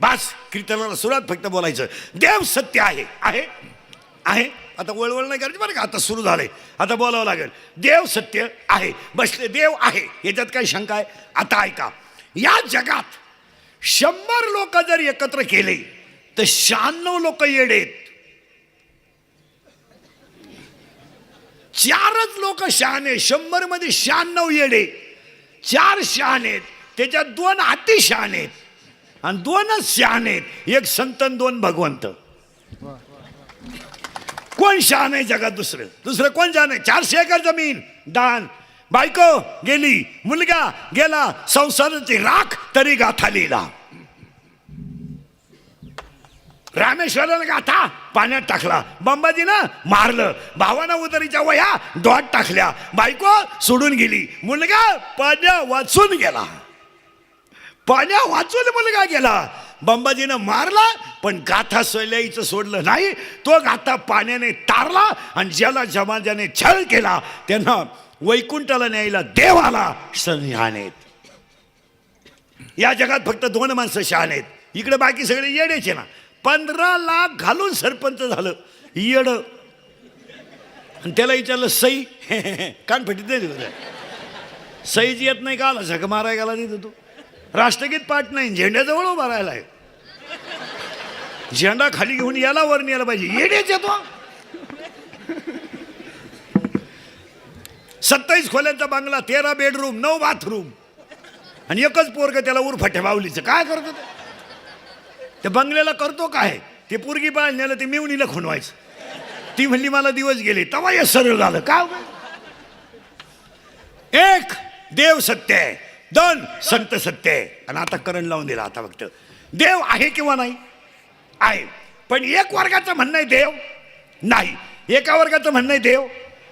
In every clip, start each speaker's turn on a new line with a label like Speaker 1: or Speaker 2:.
Speaker 1: बास कीर्तनाला सुरुवात फक्त बोलायचं. देव सत्य आहे. आहे? आहे? आता वळवळ नाही करायची बरं का? आता सुरू झालंय. आता बोलावं लागेल. देव सत्य आहे. बसले देव आहे. याच्यात काही शंका आहे? आता ऐका. या जगात शंभर लोक जर एकत्र केले तर शहाण्णव लोक येडेत. चारच लोक शहाणे शंभरमध्ये शहाण्णव येडे. चार शहाणेत त्याच्यात दोन अति शहाणेत आणि दोनच आहेत. एक संत आणि दोन भगवंत. कोण शहाण आहे जगात दुसरं? दुसरं कोण शहाण आहे? चारशे एकर जमीन. दान बायको गेली मुलगा गेला संसाराची राख तरी गाथा लिहिला रामेश्वरानं गाथा पाण्यात टाकला. बंबाजीनं मारलं. भावानं उदरीच्या वया डॉट टाकल्या. बायको सोडून गेली. मुलगा पाण्या वाचून गेला. पाण्या वाचून मुलगा गेला. बंबाजीनं मारला पण गाथा सोयल्याईचं सोडलं नाही. तो गाथा पाण्याने तारला आणि ज्याला जमाजाने छळ केला त्यांना वैकुंठाला न्यायला देव आला शहाणेत या जगात फक्त दोन माणसं शहाण आहेत. इकडे बाकी सगळे येडेचे ना. पंधरा लाख घालून सरपंच झालं. येड. आणि त्याला विचारलं सई कान फटीत नाही सईच येत नाही का आला? झक माराय गेला नाही तू. राष्ट्रगीत पाठ नाही झेंड्याजवळ उभा राहिला आहे झेंडा खाली घेऊन याला वर यायला पाहिजे. येण्याच येतो. सत्तावीस खोल्यांचा बंगला तेरा बेडरूम नऊ बाथरूम. आणि एकच पोरग त्याला उरफाट्या बावलीचं. काय करतो त्या बंगल्याला करतो काय? ते पोरगी पाळण्याला ते मिवणीला खुणवायचं. ती म्हणली मला दिवस गेले. तवा हे सरळ झालं. का हो एक देव सत्य आहे. दोन संत सत्य आहे. आणि आता करण लावून दिला आता फक्त. देव आहे किंवा नाही? आहे. पण एक वर्गाचं म्हणणं आहे देव नाही. एका वर्गाचं म्हणणं आहे देव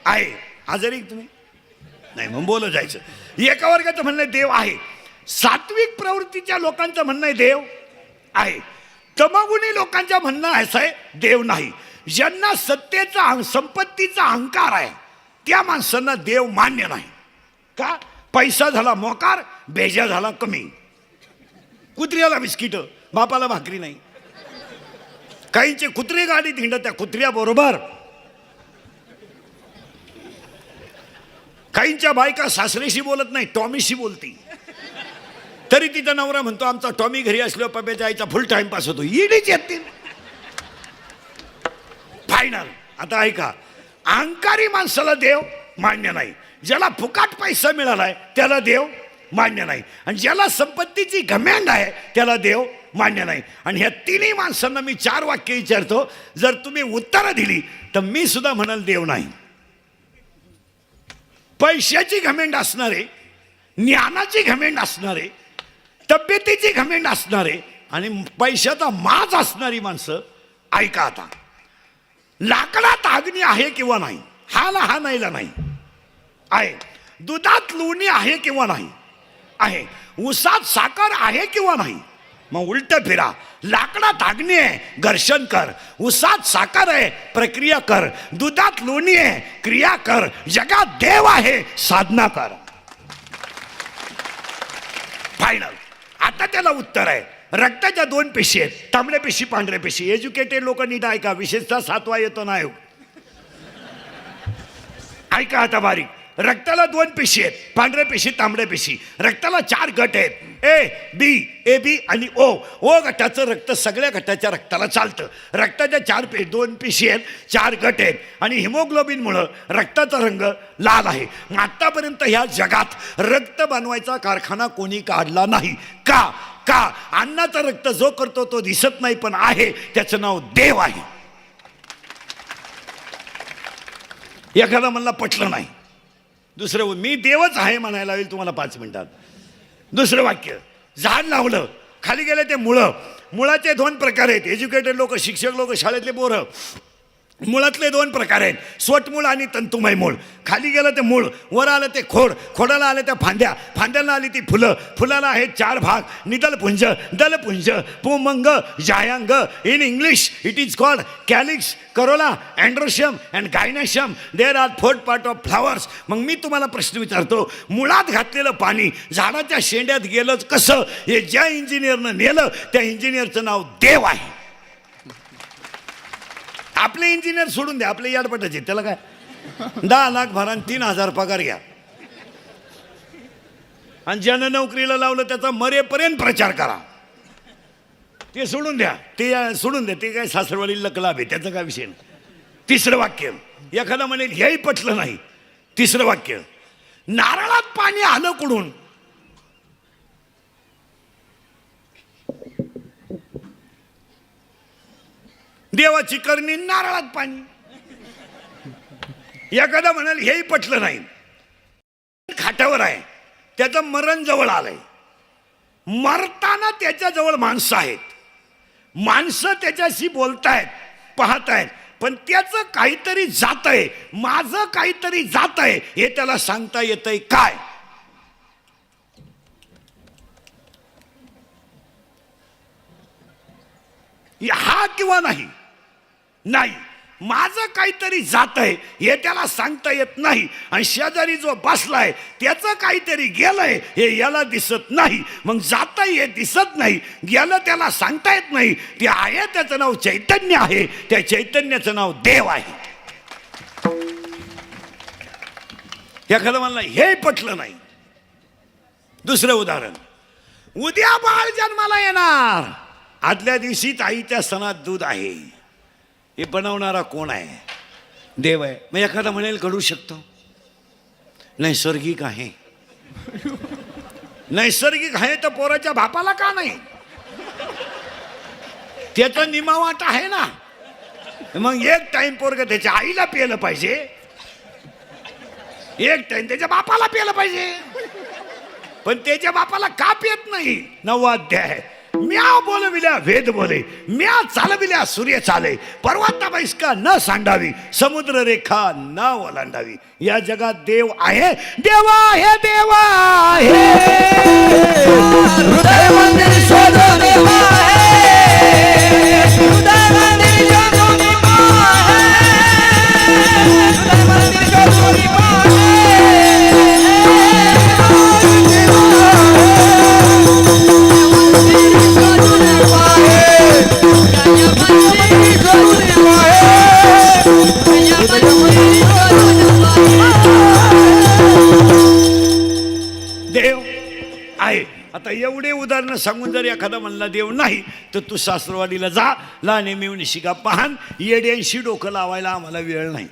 Speaker 1: आहे. आजारी तुम्ही? नाही मग बोलत जायचं. एका वर्गाचं म्हणणं आहे देव आहे. सात्विक प्रवृत्तीच्या लोकांचं म्हणणं आहे देव आहे. तमगुणी लोकांचं म्हणणं असं आहे देव नाही. ज्यांना सत्तेचा संपत्तीचा अहंकार आहे त्या माणसांना देव मान्य नाही. का? पैसा झाला मोकार बेजा झाला कमी. कुत्र्याला बिस्किट बापाला भाकरी नाही. काहींचे कुत्रे गाडीत हिंडत त्या कुत्र्या बरोबर. काहींच्या बायका सासरेशी बोलत नाही टॉमीशी बोलती. तरी तिचा नवरा म्हणतो आमचा टॉमी घरी असल्यावर पप्याच्या आईचा फुल टाइमपास होतो. इडीच येतील. फायनल आता ऐका अहंकारी माणसाला देव मान्य नाही. ज्याला फुकाट पैसा मिळाला आहे त्याला देव मान्य नाही. आणि ज्याला संपत्तीची घमेंड आहे त्याला देव मान्य नाही. आणि ह्या तिन्ही माणसांना मी चार वाक्य विचारतो. जर तुम्ही उत्तरं दिली तर मी सुद्धा म्हणाल देव नाही. पैशाची घमेंड असणारे ज्ञानाची घमेंड असणारे तब्येतीची घमेंड असणारे आणि पैशाचा माज असणारी माणसं ऐका आता. लाकडात अग्नी आहे किंवा नाही? हा ना हा नाहीला नाही. आहे. दुधात लोणी आहे किंवा नाही? आहे. उसात साखर आहे किंवा नाही? मग उलट फिरा. लाकडात अग्नी आहे घर्षण कर. उसात साखर आहे प्रक्रिया कर. दुधात लोणी आहे क्रिया कर. जगात देव आहे साधना कर. फायनल आता त्याला उत्तर आहे. रक्ताच्या दोन पेशी आहेत. तांबड्या पेशी पांढऱ्या पेशी. एज्युकेटेड लोक नीट ऐका. विशेषतः सातवा येतो ना आयोग ऐका आता बारीक. रक्ताला दोन पेशी आहेत. पांढऱ्या पेशी तांबड्या पेशी. रक्ताला चार गट आहेत. ए बी ए बी आणि ओ. ओ गटाचं रक्त सगळ्या गटाच्या रक्ताला चालतं. रक्ताच्या चार पे दोन पेशी आहेत चार गट आहेत. आणि हिमोग्लोबिनमुळं रक्ताचा रंग लाल आहे. मग आत्तापर्यंत ह्या जगात रक्त बनवायचा कारखाना कोणी काढला नाही. का? का? अन्नाचा रक्त जो करतो तो दिसत नाही पण आहे. त्याचं नाव देव आहे. एखादा मला पटलं नाही. दुसरं मी देवच आहे म्हणायला होईल तुम्हाला पाच मिनिटात. दुसरं वाक्य झाड लावलं खाली गेलं ते मुळं. मुळाचे दोन प्रकार आहेत. एज्युकेटेड लोक शिक्षक लोक शाळेतले पोरं. मुळातले दोन प्रकार आहेत. स्वटमूळ आणि तंतुमय मूळ. खाली गेलं ते मूळ वर आलं ते खोड खोडाला आलं त्या फांद्या. फांद्याला आली ती फुलं. फुलाला आहेत चार भाग. निदलपुंज दलपुंज पुमंग जायांग. In English it is called calyx corolla androecium and gynoecium there are four part of flowers मग मी तुम्हाला प्रश्न विचारतो मुळात घातलेलं पाणी झाडाच्या शेंड्यात गेलंच कसं? हे ज्या इंजिनियरनं नेलं त्या इंजिनियरचं नाव देव आहे. आपले इंजिनियर सोडून द्या आपले याडपटाचे त्याला काय? दहा लाख भरा तीन हजार पगार घ्या. आणि ज्यानं नोकरीला लावलं त्याचा मरेपर्यंत प्रचार करा. ते सोडून द्या ते सोडून द्या ते काय सासरवाडी लकलाभ आहे त्याचं काय विषय नाही. तिसरं वाक्य एखादा म्हणेल हेही पटलं नाही. तिसरं वाक्य नारळात पाणी आलं कुठून? देवाची करणी नारळात पाणी. एखादा म्हणाल हेही पटलं नाही. खाटावर आहे. त्याचं मरण जवळ आलंय. मरताना त्याच्याजवळ माणसं आहेत. माणसं त्याच्याशी बोलतायत पाहतायत पण त्याचं काहीतरी जात आहे माझं काहीतरी जात आहे हे त्याला सांगता येतंय काय? हा किंवा नाही? नाही. माझं काहीतरी जात आहे हे त्याला सांगता येत नाही. आणि शेजारी जो बसलाय त्याचं काहीतरी गेलंय हे याला दिसत नाही. मग जात हे दिसत नाही गेलं त्याला सांगता येत नाही. ते आहे त्याचं नाव चैतन्य आहे. त्या चैतन्याचं नाव देव आहे. एखादं म्हणलं हे पटलं नाही. दुसरं उदाहरण. उद्या बाळ जन्माला येणार. आदल्या दिवशी ताईच्या सणात दूध आहे. हे बनवणारा कोण आहे? देव आहे. मग एखादा म्हणेल घडू शकतो. नैसर्गिक आहे. नैसर्गिक आहे तर पोराच्या बापाला का नाही? त्याचा निमावाट आहे ना? मग एक टाइम पोरग त्याच्या आईला पिलं पाहिजे. एक टाइम त्याच्या बापाला पिलं पाहिजे. पण त्याच्या बापाला का पियत नाही? नववा अध्याय. म्या बोलविल्या वेद बोले. म्या चालविल्या सूर्य चाले. पर्वता बैसका न सांडावी समुद्र रेखा न ओलांडावी. या जगात देव आहे देवा आहे देवा आहे.
Speaker 2: हृदय मंदिर
Speaker 1: जर एखादा म्हणला देव नाही तर तू सासरवाडीला जा लाने मिळून शिका पाहन येड्यांशी डोकं लावायला आम्हाला वेळ नाही.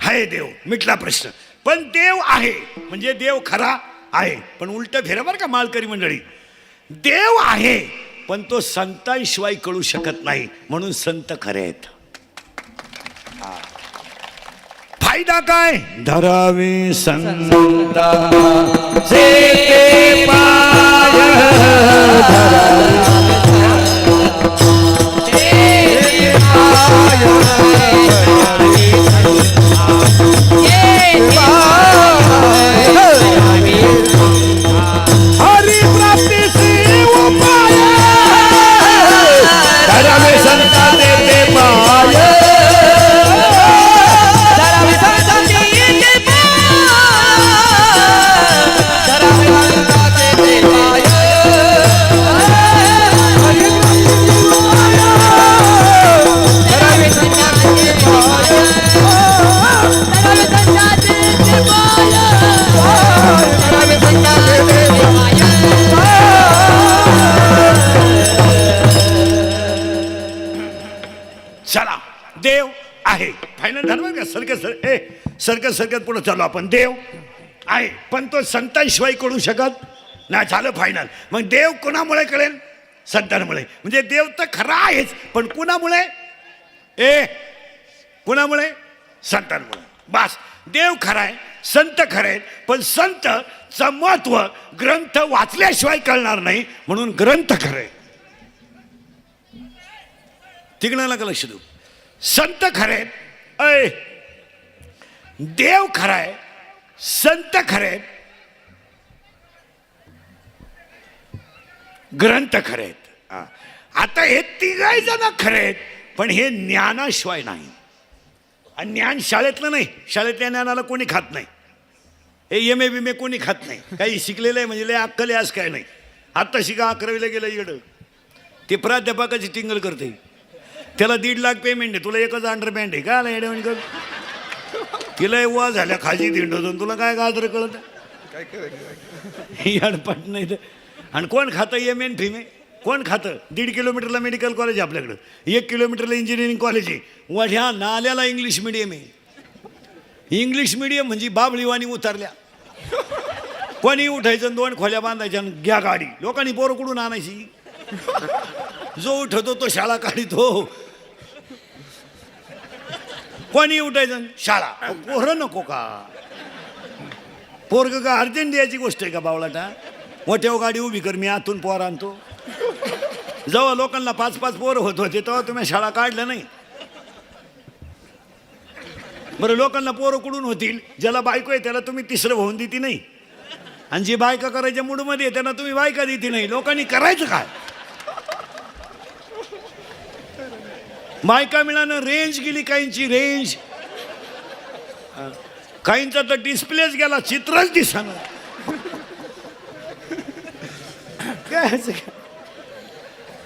Speaker 1: हाय देव मिटला प्रश्न. पण देव आहे म्हणजे देव खरा आहे. पण उलट फेरा बरं का मालकरी मंडळी? देव आहे पण तो संतांशिवाय कळू शकत नाही. म्हणून संत खरे आहेत. फायदा काय? धरावे संता ते पाय हरी चला देव आहे. फायनल ठरवा का? सरकत सर ए सरकत सरकत पुढे चालू आपण. देव आहे पण तो संतांशिवाय कळू शकत नाही. झालं फायनल मग देव कोणामुळे कळेल? संतांमुळे. म्हणजे देव तर खरा आहेच पण कुणामुळे? ए कुणामुळे? संतांमुळे. बास. देव खरा आहे संत खरे आहेत पण संतचं महत्त्व ग्रंथ वाचल्याशिवाय कळणार नाही म्हणून ग्रंथ खरे तिकडं नका लक्ष देऊ? संत खरे अय देव खराय संत खरे ग्रंथ खरेत हा. आता हे तिघाही जण खरेत पण हे ज्ञानाशिवाय नाही. आणि ज्ञान शाळेतलं नाही. शाळेतल्या ज्ञानाला कोणी खात नाही. हे एम ए बी मे कोणी खात नाही. काही शिकलेलं आहे म्हणजे लय अक्कल आज काय नाही. आत्ता शिका अकरावीला गेलं इकडं. ते प्राध्यापकाची टिंगल करते. त्याला दीड लाख पेमेंट आहे. तुला एकच अंडरपॅन्ट आहे. का आला येडे म्हणजे तिला वा झाल्या खाजी दिंडोतून तुला काय गाजर कळत? अडपट नाही तर. आणि कोण खातं? एम एन फिमे कोण खातं? दीड किलोमीटरला मेडिकल कॉलेज आहे आपल्याकडं. एक किलोमीटरला इंजिनिअरिंग कॉलेज आहे. वढ्या नाल्याला इंग्लिश मिडियम आहे. इंग्लिश मिडियम म्हणजे बाबळीवाणी उतरल्या. कोणी उठायचं दोन खोल्या बांधायच्या आणि घ्या गाडी. लोकांनी पोरं कुठून आणायची? जो उठवतो तो शाळा काढितो. कोणी उठायचं? शाळा. पोरं नको का? पोरग का अर्जंट द्यायची गोष्ट आहे का बावळाटा? मोठ्यावर गाडी उभी कर मी आतून पोर आणतो. जेव्हा लोकांना पाच पाच पोरं होत होते तेव्हा तुम्ही शाळा काढल्या नाही. बरं लोकांना पोरं कुडून होतील ज्याला बायको आहे त्याला तुम्ही तिसरं होऊन देती नाही. आणि जी बायका करायच्या मूडमध्ये आहे त्यांना तुम्ही बायका देती नाही. लोकांनी करायचं काय? बायका मिळानं रेंज गेली काहींची रेंज काहींचा तर डिस्प्लेच गेला चित्रच दिसणार काय?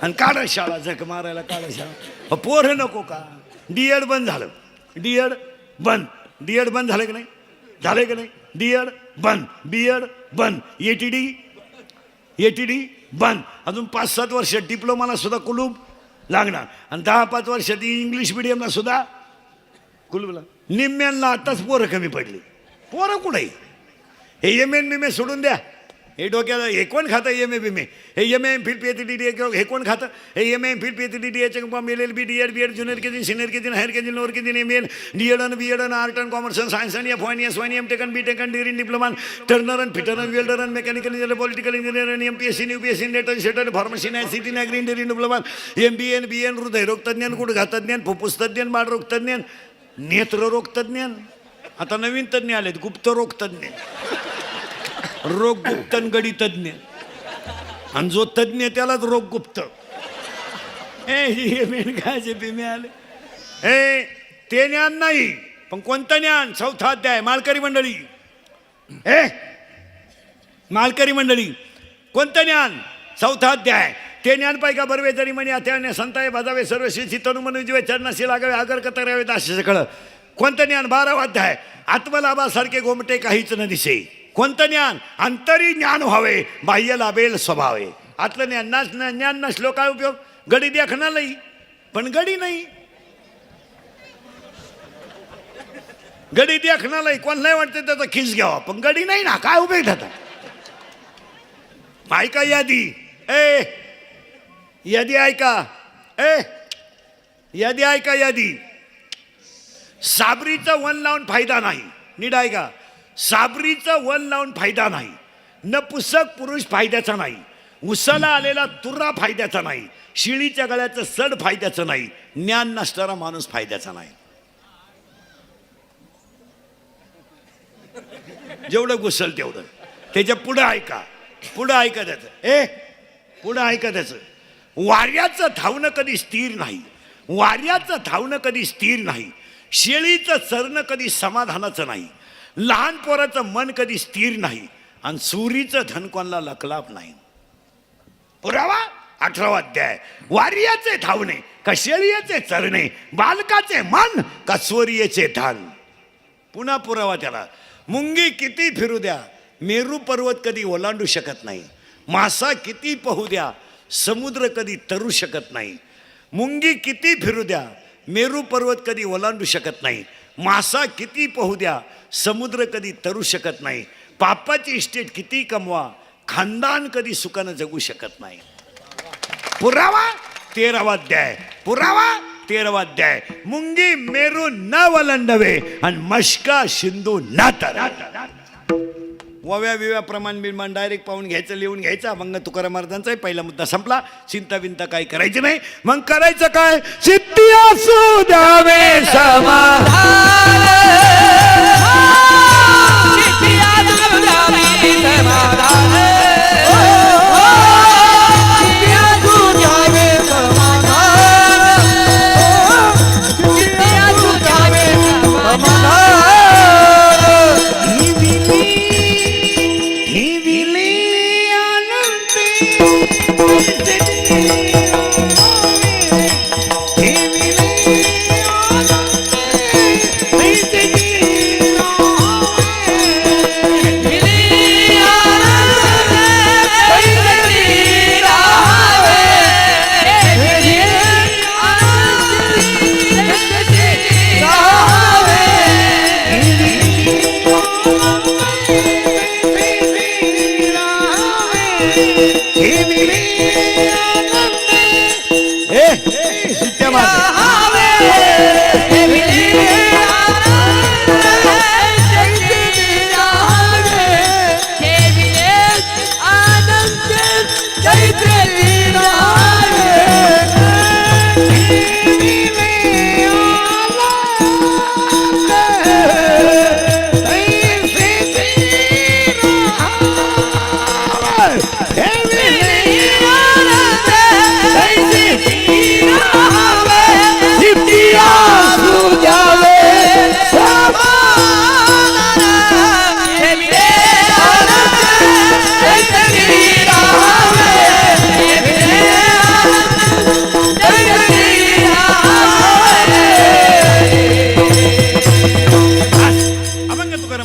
Speaker 1: आणि काढा शाळा जग मारायला काढा शाळा. पोरं नको का? डीएड बंद झालं. डीएड बंद. डीएड बंद झालं की नाही? झालं की नाही? डीएड बंद. बीएड बंद. A T D A T D बंद. अजून पाच सात वर्ष डिप्लोमाला सुद्धा कुलूप. लागणार. आणि दहा पाच वर्षात इंग्लिश मिडियमला सुद्धा कुलूपला निम्म्यांना आताच पोरं कमी पडली. पोरं कुठे हे एम एन बिमे सोडून द्या. हे डोक्याला हे कोण खातं एम ए बिमे हे M M phil P H D D A हे कोण खातं. हे M M phil P H D D H L L B D Ed B Ed junior के दिन सिनियर के दिन हायर के दिन लोअर के दिन M L D Ed B Ed art and commerce and science आणि F Y S one M taken B taken degree diploma turner and fitter and welder and mechanical engineer political engineer आणि M P S C U P S C NET and setter pharmacy नाही city नाही green degree diploma M B N B N हृदयरोग तज्ञ गुडघातज्ञ फुफ्फुस तज्ञ बाळरोग तज्ञ नेत्ररोग तज्ञ आता नवीन तज्ञ आलेत गुप्तरोग रोग गुप्तन गडी तज्ञ आणि जो तज्ञ त्यालाच रोग गुप्त ए हे ते ज्ञान नाही पण कोणतं ज्ञान? चौथा अध्याय मालकरी मंडळी. ए मालकरी मंडळी कोणतं ज्ञान? चौथा अध्याय. ते ज्ञान पाहिजे बरवे जरी म्हणे अत्याने संताय बजावे सर्व शिक्षी तनु मन चरणाशी लागावे आगर कतरावेत असे सगळं कोणतं ज्ञान? बारावा अध्याय. आत्मलाभासारखे गोमटे काहीच न दिसे. कोणतं ज्ञान? अंतरी ज्ञान व्हावे बाह्य लाभेल स्वभावे. आतलं ज्ञान नाच ज्ञान नसलो काय उपयोग? गडी देखणारही पण गडी नाही. गडी देखणार नाही कोणालाही वाटतं त्याचा खिस घ्यावा पण गडी नाही ना काय उपयोग त्याचा? ऐका यादी. ए यादी ऐका. ए यादी ऐका यादी. साबरीचं वन लावून फायदा नाही. नीट ऐका. साबरीचं वन लावून फायदा नाही. न पुसक पुरुष फायद्याचा नाही. उसाला आलेला तुर्रा फायद्याचा नाही. शिळीच्या गळ्याचं सड फायद्याचं नाही. ज्ञान नसणारा माणूस फायद्याचा नाही. जेवढं घुसल तेवढं. त्याच्या पुढं ऐका. पुढं ऐका त्याचं. ए पुढं ऐका त्याचं. वाऱ्याचं धावणं कधी स्थिर नाही. वाऱ्याचं धावणं कधी स्थिर नाही. शेळीचं चरणं कधी समाधानाचं नाही. लहान पोराचं मन कधी स्थिर नाही आणि सुरीचं धनकोनला लकलाप नाही. पुरावा अठरावा अध्याय. वार्याचे धावणे का चरणे बालकाचे मन का स्वरीयेचे धान. पुन्हा पुरावा त्याला. मुंगी किती फिरू द्या मेरू पर्वत कधी ओलांडू शकत नाही मासा किती पाहू द्या समुद्र कधी तरू शकत नाही. मुंगी किती फिरू द्या मेरू पर्वत कधी ओलांडू शकत नाही मासा किती पोहू द्या समुद्र कधी तरू शकत नाही पापाची इस्टेट किती कमवा खानदान कधी सुखानं जगू शकत नाही. पुरावा तेरावा अध्याय. पुरावा तेरावा अध्याय. मुंगी मेरू न वलंडवे आणि मशका शिंदू न तर वव्या विव्या प्रमाण बिमान डायरेक्ट पाहून घ्यायचं लिहून घ्यायचं. मग तुकाराम महाराजांचाही पहिला मुद्दा संपला. चिंता विंत काही करायची नाही. मग करायचं काय? सिद्धी असू द्यावे समा ही विली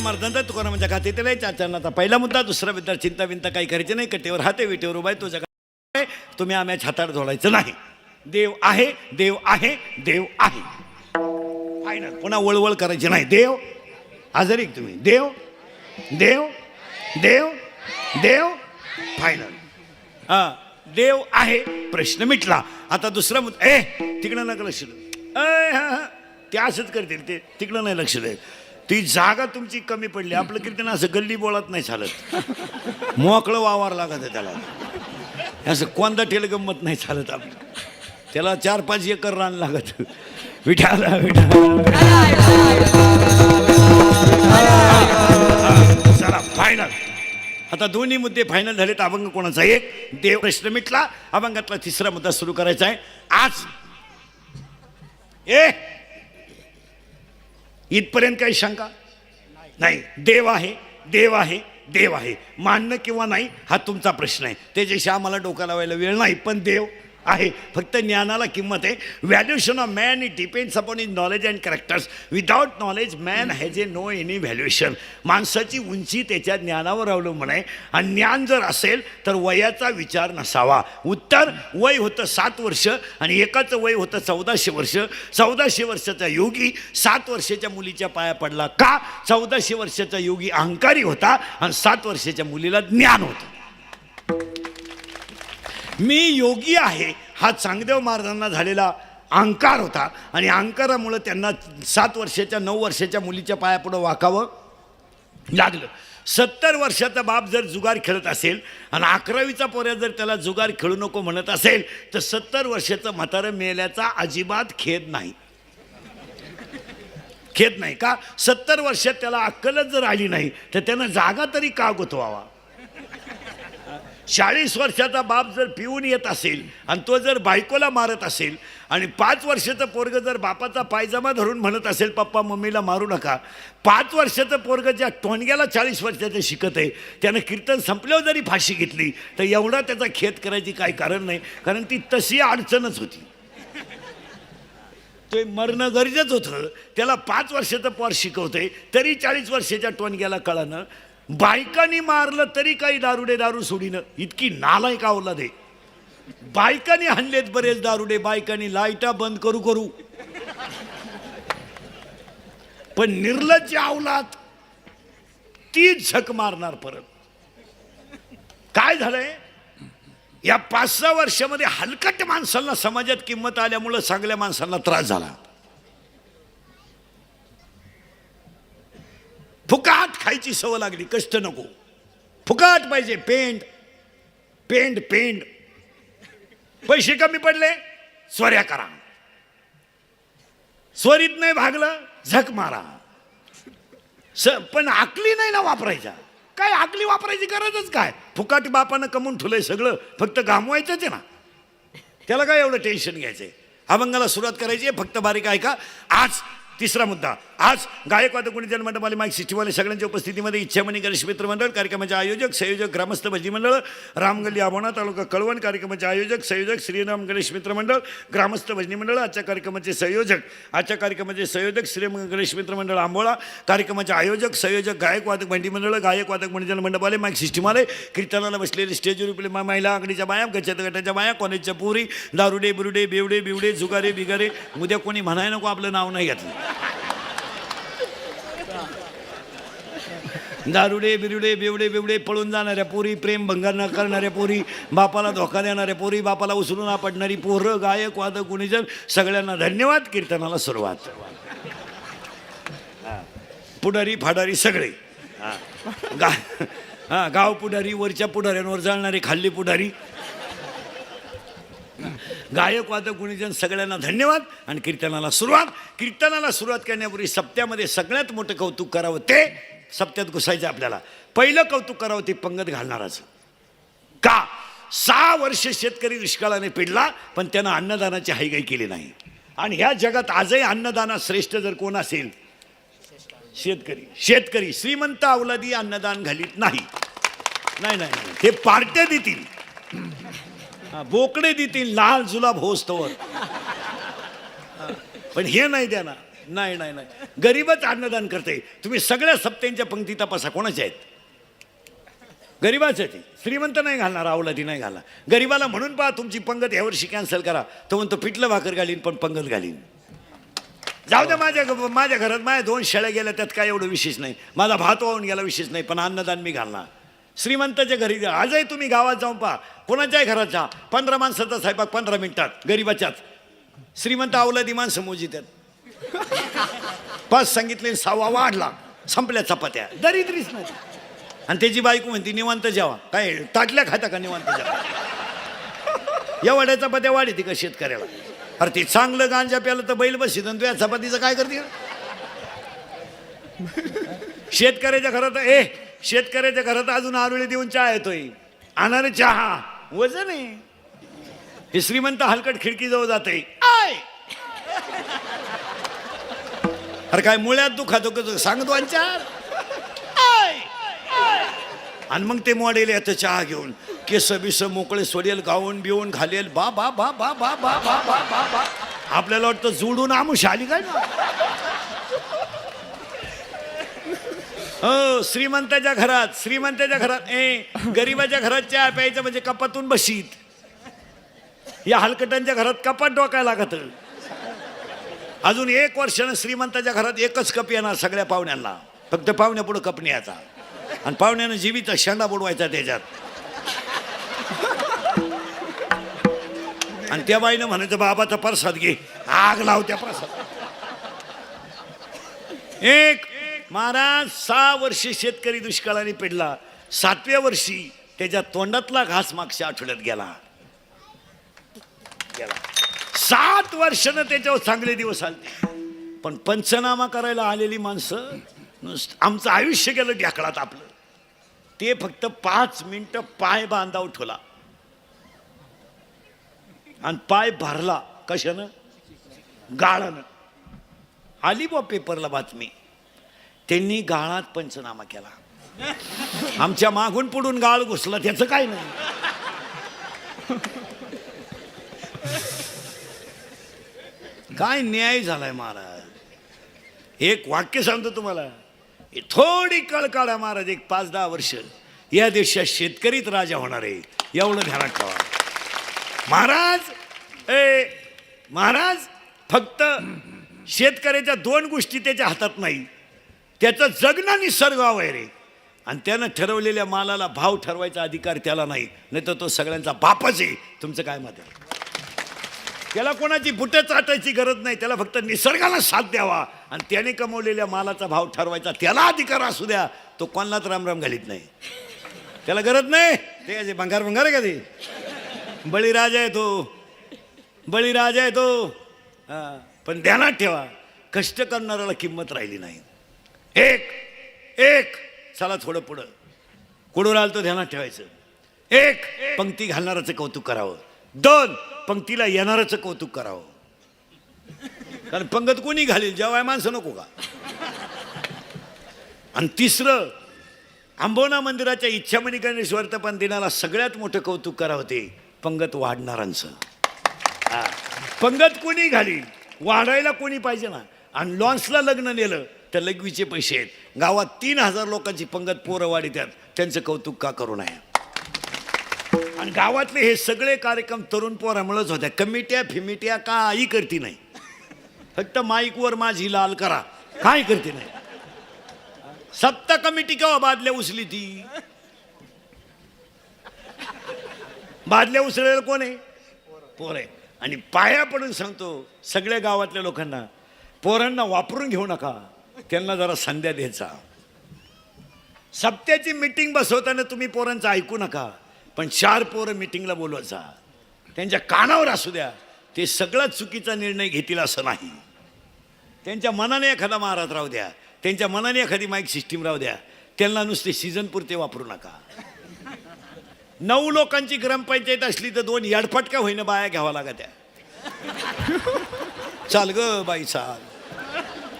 Speaker 1: अभंग तुकाराम म्हणजे तुकारामाच्या नाही त्याला पहिला मुद्दा दुसरा मुद्दा चिंता विंता काही करायची नाही कटेवर हाते विटेवर उभा आहे तो जगा तुम्ही आम्ही हाताळ झोडायचं नाही. देव आहे देव आहे देव आहे. फायनल पुन्हा वळवळ करायची नाही. देव आजारी तुम्ही. देव देव देव देव. फायनल हा देव आहे प्रश्न मिटला. आता दुसरा मुद्दा ए तिकडं नका लक्ष द्या ए, हा, हा. ते असंच करतील ते तिकडं नाही लक्ष दे ती जागा तुमची कमी पडली. आपलं कीर्तन असं गल्ली बोळात नाही चालत. मोकळं वावर लागत आहे त्याला. असं कोणता टेल गंमत नाही चालत आपलं. त्याला चार पाच एकर रान लागत. विठाला विठाला चला फायनल आता दोन्ही मुद्दे फायनल झालेत. अभंग कोणाचा एक देव प्रश्न मिटला. अभंगातला तिसरा मुद्दा सुरू करायचा आहे. आज ए इथपर्यंत काही शंका? नाही. देव आहे देव आहे देव आहे. मानणं किंवा नाही हा तुमचा प्रश्न आहे. त्याच्याशी आम्हाला डोका लावायला वेळ नाही पण देव आहे. फक्त ज्ञानाला किंमत आहे. Valuation of man it depends upon is knowledge and characters without knowledge man has a no any valuation माणसाची उंची त्याच्या ज्ञानावर अवलंबून आहे. आणि ज्ञान जर असेल तर वयाचा विचार नसावा. उत्तर वय होतं सात वर्ष आणि एकाचं वय होतं चौदाशे वर्ष. चौदाशे वर्षाचा योगी सात वर्षाच्या मुलीच्या पाया पडला का? चौदाशे वर्षाचा योगी अहंकारी होता आणि सात वर्षाच्या मुलीला ज्ञान होतं. मी योगी आहे. हा चांगदेव महाराजांना झालेला अंकार होता. आणि अंकारामुळं त्यांना सात वर्षाच्या नऊ वर्षाच्या मुलीच्या पायापुढं वाकावं लागलं. सत्तर वर्षाचा बाप जर जुगार खेळत असेल आणि अकरावीचा पोऱ्या जर त्याला जुगार खेळू नको म्हणत असेल तर सत्तर वर्षाचं म्हातारं मेल्याचा अजिबात खेद नाही. खेद नाही का? सत्तर वर्षात त्याला अक्कलच जर आली नाही तर त्यानं जागा तरी का गुतवावा? चाळीस वर्षाचा बाप जर पिऊन येत असेल आणि तो जर बायकोला मारत असेल आणि पाच वर्षाचं पोरग जर बापाचा पायजमा धरून म्हणत असेल पप्पा मम्मीला मारू नका. पाच वर्षाचं पोरगं ज्या टोणग्याला चाळीस वर्षाचं शिकत आहे त्यानं कीर्तन संपल्यावर जरी फाशी घेतली तर एवढा त्याचा खेद करायची काही कारण नाही कारण ती तशी अडचणच होती. ते मरणं गरजेचं होतं. त्याला पाच वर्षाचं पोर शिकवते तरी चाळीस वर्षाच्या टोणग्याला कळानं बायकांनी मारलं तरी काही दारुडे दारू सोडीनं. इतकी नालाय का ओला दे बायकांनी हल्लेत बरेच दारुडे बायकांनी लाईटा बंद करू करू. पण निर्लज्ज आवलात तीच झक मारणार परत. काय झालंय? या पाच सहा वर्षामध्ये हलकट माणसांना समाजात किंमत आल्यामुळं चांगल्या माणसांना त्रास झाला. फुकाट खायची सवय लागली कष्ट नको. फुकाट पाहिजे पेंट पेंट पेंट. पैसे कमी पडले स्वऱ्या करा. स्वरीत नाही भागलं झक मारा. स पण आकली नाही ना वापरायच्या. काय आकली वापरायची गरजच काय? फुकाट बापानं कमवून ठुलंय सगळं फक्त गामवायचंच आहे ना. त्याला काय एवढं टेन्शन घ्यायचंय? अभंगाला सुरुवात करायची आहे फक्त बारीक ऐका. आज तिसरा मुद्दा. आज गायकवाद गुणी जन्मंडपाली माईक सिटीवाले सगळ्यांच्या उपस्थितीमध्ये इच्छामणी गणेश मित्र मंडळ कार्यक्रमाचे आयोजक संयोजक ग्रामस्थ भजी मंडळ रामगल्ली आभोणा तालुका कळवण कार्यक्रमाचे आयोजक संयोजक श्रीराम गणेश मित्र मंडळ ग्रामस्थ भजनी मंडळ आजच्या कार्यक्रमाचे संयोजक आजच्या कार्यक्रमाचे संयोजक श्रीराम गणेश मित्र मंडळ आंबोळा कार्यक्रमाचे आयोजक संयोजक गायकवादक भंडी मंडळ गायकवादक गुणी मंडळ मंडपाले माईक सिस्टीमाले कीर्तनाला बसलेले स्टेजवर उपले महिला आघाडीच्या बाया गच्छत गटाच्या बाया कॉलेजच्या पोरी दारुडे बुरुडे बेवडे बिवडे जुगारे बिगारे उद्या कोणी म्हणाय नको आपलं नाव नाही घेतलं. दारुडे बिरुडे बेवडे बिवडे पळून जाणाऱ्या पोरी प्रेम भंगार न करणाऱ्या पोरी बापाला धोका देणाऱ्या पोरी बापाला उचलून पडणारी पोरं गायक वादक गुणीजन सगळ्यांना धन्यवाद. कीर्तनाला सुरुवात. पुढारी फाडारी सगळे. हा. गा हां गाव पुढारी वरच्या पुढाऱ्यांवर जाणारे खाल्ली पुढारी. गायक वादक गुणीजन सगळ्यांना धन्यवाद आणि कीर्तनाला सुरुवात. कीर्तनाला सुरुवात करण्यापूर्वी सप्त्यामध्ये सगळ्यात मोठं कौतुक करावं ते सप्त्यात घुसायचं आपल्याला. पहिलं कौतुक करावं ते पंगत घालणाराचं. का? सहा वर्ष शेतकरी दुष्काळाने पिडला पण त्यानं अन्नदानाची हायगाई केली नाही. आणि ह्या जगात आजही अन्नदाना श्रेष्ठ जर कोण असेल? शेतकरी. शेतकरी. श्रीमंत अवलादी अन्नदान घालीत नाही. नाही नाही नाही. हे पार्ट्या देतील. बोकडे देतील. लाल जुलाब होस्तवर. पण हे नाही द्या ना नाही नाही नाही. गरीबच अन्नदान करते. तुम्ही सगळ्या सप्त्यांच्या पंक्ती तपासा कोणाच्या आहेत? गरीबाच आहे श्रीमंत नाही घालणार अवलादी नाही घालणार. गरीबाला म्हणून पहा तुमची पंगत यावर्षी कॅन्सल करा. तो म्हणतो पिठलं भाकर घालीन पण पंगत घालीन. जाऊ द्या माझ्या माझ्या घरात माझ्या दोन शेळ्या गेल्या त्यात काय एवढं विशेष नाही. माझा भात वाहून गेला विशेष नाही पण अन्नदान मी घालणार. श्रीमंताच्या घरी जा. आजही तुम्ही गावात जाऊन पहा. कोणाच्याही घरात जा. पंधरा माणसाचा स्वयंपाक पंधरा मिनिटात. गरीबाच्याच. श्रीमंत अवलादी माणसं मोजी त्यात पाच सांगितले सहावा वाढला. संपल्या चपात्या. दरिद्रीच नाही आणि त्याची बायको म्हणते निवांत जेवा. काय ताटल्या खाता का निवांत जेवा? या वड्या चपात्या वाढी ती का शेतकऱ्याला? अरे ते चांगलं गांजा प्यालं तर बैल बसीत आणि तू या चपातीचं काय करते? शेतकऱ्याच्या घरात ए शेतकऱ्याच्या घरात अजून आरुळे देऊन चहा येतोय. आणणारे चहा. वजन आहे. हे श्रीमंत हलकट खिडकी जवळ जाते अरे काय मुळ्यात दुखातो का सांगतो आणि चार आय आणि मग ते मॉडेल येतं चहा घेऊन. केस बिस मोकळे सोडेल गाऊन बिवून घालेल. बा बा बा बा बा बा बा बा बा बा. आपल्याला वाटतं जुडून आमुष आली काय ना? हो श्रीमंताच्या घरात श्रीमंताच्या घरात. ए गरीबाच्या घरात चहा प्यायचं म्हणजे कपातून बशीत. या हलकटांच्या घरात कपाट डोकायला लागत. अजून एक वर्षानं श्रीमंताच्या घरात एकच कप येणार सगळ्या पाहुण्यांना. फक्त पाहुण्यापुढं कप न्यायचा. आणि पाहुण्यानं जीवित शेंडा बुडवायचा त्याच्यात. आणि त्या बाईनं म्हणायचं बाबाचा प्रसाद घे. आग लाव त्या प्रसाद. एक महाराज सहा वर्षे शेतकरी दुष्काळाने पिडला. सातव्या वर्षी त्याच्या तोंडातला घास मागच्या आठवड्यात गेला. गेला. सात वर्षानं त्याच्यावर चांगले दिवस आले पण पंचनामा करायला आलेली माणसं नुसतं आमचं आयुष्य गेलं ढाकळात आपलं. ते फक्त पाच मिनटं पाय बांधाव ठेवला. आणि पाय भरला. कशानं? गाळानं. आली बा पेपरला बातमी. त्यांनी गाळात पंचनामा केला. आमच्या मागून पुढून गाळ घुसला. त्याचं काय नाही. काय न्याय झालाय महाराज? एक वाक्य सांगतो तुम्हाला. थोडी कळ काढा महाराज एक पाच दहा वर्ष. या देशात शेतकरीच राजा होणार आहे. एवढं ध्यानात ठेवा. महाराज ए महाराज फक्त शेतकऱ्याच्या दोन गोष्टी त्याच्या हातात नाही. त्याचं जगणं निसर्गाव आहे. रे आणि त्यानं ठरवलेल्या मालाला भाव ठरवायचा अधिकार त्याला नाही. नाही तर तो सगळ्यांचा बापच आहे. तुमचं काय मत आहे? त्याला कोणाची बुटं चाटायची गरज नाही त्याला फक्त निसर्गाला साथ द्यावा. आणि त्याने कमवलेल्या मालाचा भाव ठरवायचा त्याला अधिकार असू द्या तो कोणालाच रामराम घालीत नाही. त्याला गरज नाही? ते काय भंगार भंगार आहे का ते बळीराजा आहे तो. बळीराजा आहे तो. पण ध्यानात ठेवा कष्ट करणाऱ्याला किंमत राहिली नाही. एक एक चला थोडं पुढं. कुडून आलं तर ध्यानात ठेवायचं. एक पंक्ती घालणाऱ्याचं कौतुक करावं. दोन पंक्तीला येणाऱ्याचं कौतुक करावं. कारण पंगत कोणी घालील जेव्हा माणसं नको का? आणि तिसरं आंबोना मंदिराच्या इच्छामणी गणेश वर्तपन दिनाला सगळ्यात मोठं कौतुक करावं ते पंगत वाढणारांचं. पंगत कोणी घालील वाढायला कोणी पाहिजे ना? आणि लॉन्सला लग्न नेलं तर लघवीचे पैसे आहेत. गावात तीन हजार लोकांची पंगत पोरं वाढीत्यात. त्यांचं कौतुक का करू नये? आणि गावातले हे सगळे कार्यक्रम तरुण पोरामुळेच होत्या. कमिट्या फिमिट्या काही करती नाही. फक्त माईकवर माझी लाल करा. काय करते नाही. सत्ता कमिटी केव्हा बादल्या उचली ती? बादल्या उचलेलं कोण आहे? पोर आहे. आणि पाया पडून सांगतो सगळ्या गावातल्या लोकांना पोरांना वापरून घेऊ नका. त्यांना जरा संध्या द्यायचा. सप्त्याची मिटिंग बसवताना तुम्ही पोरांचं ऐकू नका. पण चार पोरं मिटिंगला बोलवायचा त्यांच्या कानावर असू द्या. ते सगळा चुकीचा निर्णय घेतील असं नाही. त्यांच्या मनाने एखादा महाराज राहू द्या. त्यांच्या मनाने एखादी माईक सिस्टीम राहू द्या. त्यांना नुसते सीझन पुरते वापरू नका. नऊ लोकांची ग्रामपंचायत असली तर दोन याडफटक्या होईना बाया घ्यावा लागत त्या चाल ग बाई चाल.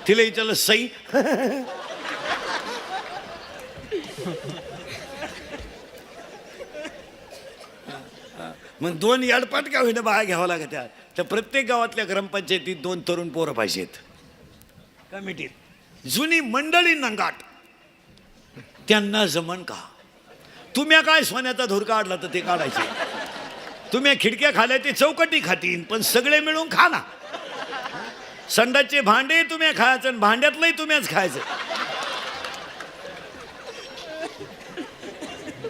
Speaker 1: तिला विचारलं सई. मग दोन याडपाटक्या होईना बाया घ्यावं लागत्या तर प्रत्येक गावातल्या ग्रामपंचायतीत दोन तरुण पोरं पाहिजेत कमिटीत. जुनी मंडळी नंगाट. त्यांना जमन का? तुम्ही काय सोन्याचा धुरका काढला तर ते काढायचे? तुम्ही खिडक्या खाल्या ते चौकटी खातीन पण सगळे मिळून खा ना. संडाचे भांडे तुम्ही खायचं आणि भांड्यातलंही तुम्हीच खायचं.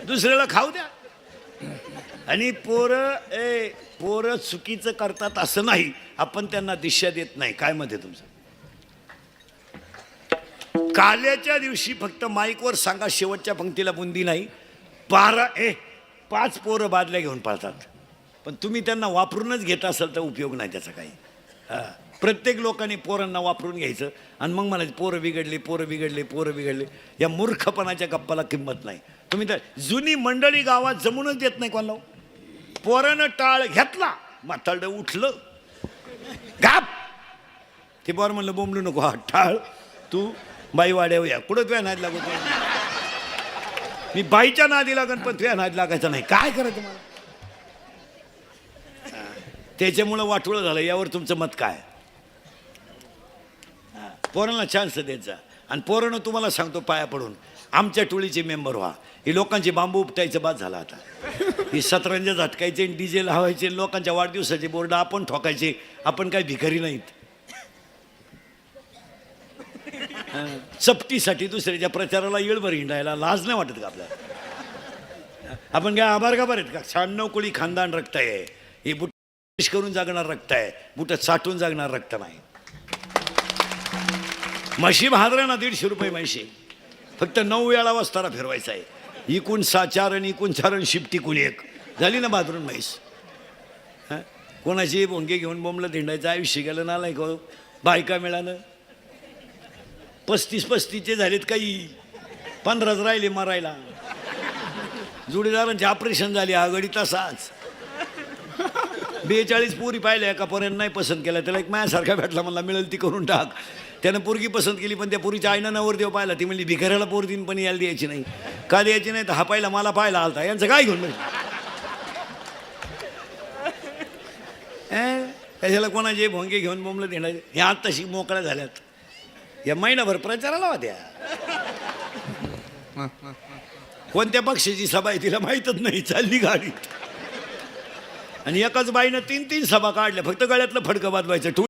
Speaker 1: दुसऱ्याला खाऊ द्या. आणि पोरं ए पोरं चुकीचं करतात असं नाही. आपण त्यांना दिशा देत नाही. काय मध्ये तुमचं? काल्याच्या दिवशी फक्त माईकवर सांगा शेवटच्या पंक्तीला बुंदी नाही. बारा ए पाच पोरं बादल्या घेऊन पाळतात. पण तुम्ही त्यांना वापरूनच घेत असाल तर उपयोग नाही त्याचा काही. हा. प्रत्येक लोकांनी पोरांना वापरून घ्यायचं. आणि मग म्हणायचं पोरं बिघडले पोरं बिघडले पोरं बिघडले. या मूर्खपणाच्या गप्पाला किंमत नाही. तुम्ही तर जुनी मंडळी गावात जमूनच देत नाही कोणाला. पोरानं टाळ घेतला म्हातारडं उठलं. गाप ते बरं म्हणलं बोंबलू नको हा टाळ. तू बाई वाड्यावर या. कुठं तुझ्या नाद लागत मी बाईच्या नादी लागन पण तुझ्या नाद लागायचं नाही. काय करायचं मला? त्याच्यामुळं वाटोळं झालं. यावर तुमचं मत काय? पोरांना चान्स द्यायचा आणि पोरानं तुम्हाला सांगतो पाया पडून. आमच्या टोळीचे मेंबर व्हा. ही लोकांचे बांबू उपटायचं बाद झाला आता. ही सतरंजा झटकायचे डीजे लावायचे लोकांच्या वाढदिवसाचे बोर्ड आपण ठोकायचे. आपण काय भिकारी नाहीत. चपटीसाठी दुसऱ्याच्या प्रचाराला येळभर हिंडायला लाज नाही वाटत का आपल्याला? आपण काय आभार का आहेत का? शहाण्णव कोळी खानदान रक्त आहे हे बुट करून जागणार रक्त आहे बुटं साठून जागणार रक्त नाही. म्हशी भादराना दीडशे रुपये म्हशी. फक्त नऊ वेळा वस्तारा फिरवायचा आहे. इकून साचार आणि इकून चारण आणि एक. झाली ना बाथरूम म्हैस? हां? कोणाची भोंगे घेऊन बोंबलं धिंडायचं? आयुष्य गेलं ना नाही हो. बायका मिळालं. पस्तीस पस्तीसचे झालेत काही. पंधराच राहिले मारायला. जोडीदारांचे ऑपरेशन झाले आघाडी तसाच. बेचाळीस पोरी पाहिल्या एकापर्यंत नाही पसंत केला. त्याला एक माझ्यासारखा भेटला मला मिळेल ती करून टाक. त्यानं पोरगी पसंत केली पण त्या पोरीच्या आईनं नवर देव पाहिला. ती म्हणली भिकाऱ्याला पोर दिन पण यायला द्यायची नाही. का द्यायची नाही? तर हा पाहिला मला पाहिला आलता. यांचं काय घेऊन म्हणजे त्याच्याला कोणाचे भोंगे घेऊन बोंबलं देणार ह्या आत्ताशी मोकळ्या झाल्यात. या महिनाभर प्रचाराला होत्या. कोणत्या पक्षाची सभा आहे तिला माहीतच नाही. चालली गाडी आणि एकाच बाईनं तीन तीन सभा काढल्या. फक्त गळ्यातलं फडकं बाजवायचं.